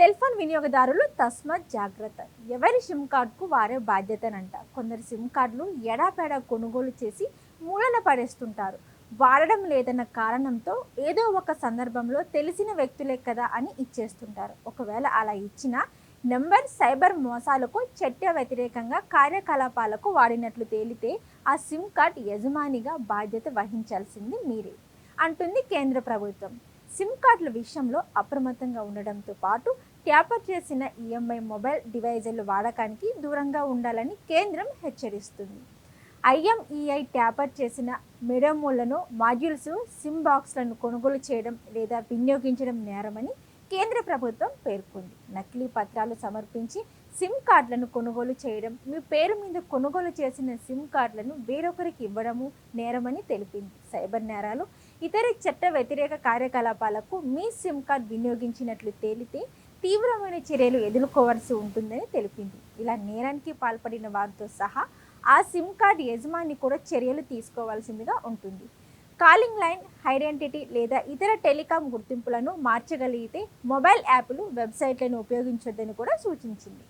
Cell phone వినియోగదారులు తస్మత్ జాగ్రత్త. ఎవరి సిమ్ కార్డుకు వారే బాధ్యతనంట. కొందరు సిమ్ కార్డులు ఎడాపెడా కొనుగోలు చేసి మూలన పడేస్తుంటారు. వాడడం లేదన్న కారణంతో ఏదో ఒక సందర్భంలో తెలిసిన వ్యక్తులే కదా అని ఇచ్చేస్తుంటారు. ఒకవేళ అలా ఇచ్చినా నెంబర్ సైబర్ మోసాలకు చట్ట వ్యతిరేకంగా కార్యకలాపాలకు వాడినట్లు తేలితే ఆ సిమ్ కార్డ్ యజమానిగా బాధ్యత వహించాల్సింది మీరే. అంటుంది కేంద్ర ప్రభుత్వం. సిమ్ కార్డుల విషయంలో అప్రమత్తంగా ఉండడంతో పాటు ట్యాపర్ చేసిన ఈఎంఐ మొబైల్ డివైజుల వాడకానికి దూరంగా ఉండాలని కేంద్రం హెచ్చరిస్తుంది. ఐఎంఈఐ ట్యాపర్ చేసిన మెడమోళ్ళను మాడ్యూల్స్ సిమ్ బాక్స్లను కొనుగోలు చేయడం లేదా వినియోగించడం నేరమని కేంద్ర ప్రభుత్వం పేర్కొంది. నకిలీ పత్రాలు సమర్పించి సిమ్ కార్డులను కొనుగోలు చేయడం మీ పేరు మీద కొనుగోలు చేసిన సిమ్ కార్డులను వేరొకరికి ఇవ్వడము నేరమని తెలిపింది. సైబర్ నేరాలు ఇతర చట్ట వ్యతిరేక కార్యకలాపాలకు మీ సిమ్ కార్డ్ వినియోగించినట్లు తేలితే తీవ్రమైన చర్యలు ఎదుర్కోవాల్సి ఉంటుందని తెలిపింది. ఇలా నేరానికి పాల్పడిన వారితో సహా ఆ సిమ్ కార్డ్ యజమాని కూడా చర్యలు తీసుకోవాల్సిందిగా ఉంటుంది. కాలింగ్ లైన్ ఐడెంటిటీ లేదా ఇతర టెలికాం గుర్తింపులను మార్చగలిగితే మొబైల్ యాప్లు వెబ్సైట్లను ఉపయోగించొద్దని కూడా సూచించింది.